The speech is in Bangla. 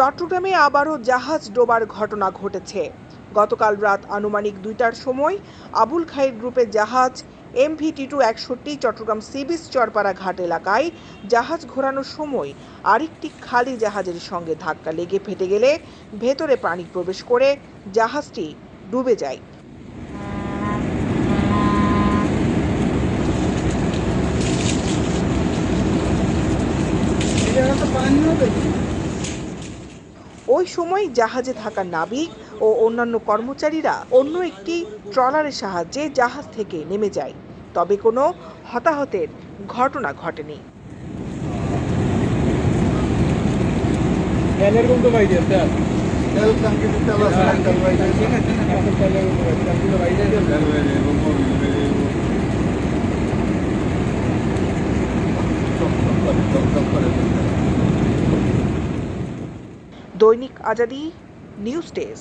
চট্টগ্রামে আবারও জাহাজ ডোবার ঘটনা ঘটেছে। গতকাল রাত আনুমানিক দুইটার সময় আবুল খাইর গ্রুপের জাহাজ এমভি টি টু একষট্টি চট্টগ্রাম সিবিস চরপাড়া ঘাট এলাকায় জাহাজ ঘোরানোর সময় আরেকটি খালি জাহাজের সঙ্গে ধাক্কা লেগে ফেটে গেলে ভেতরে পানি প্রবেশ করে জাহাজটি ডুবে যায়। ওই সময় জাহাজে থাকা নাবিক ও অন্যান্য কর্মচারীরা অন্য একটি ট্রলারের সাহায্যে জাহাজ থেকে নেমে যায়। তবে কোনো হতাহতের ঘটনা ঘটেনি। दैनिक आज़ादी न्यूज़ डेस्क।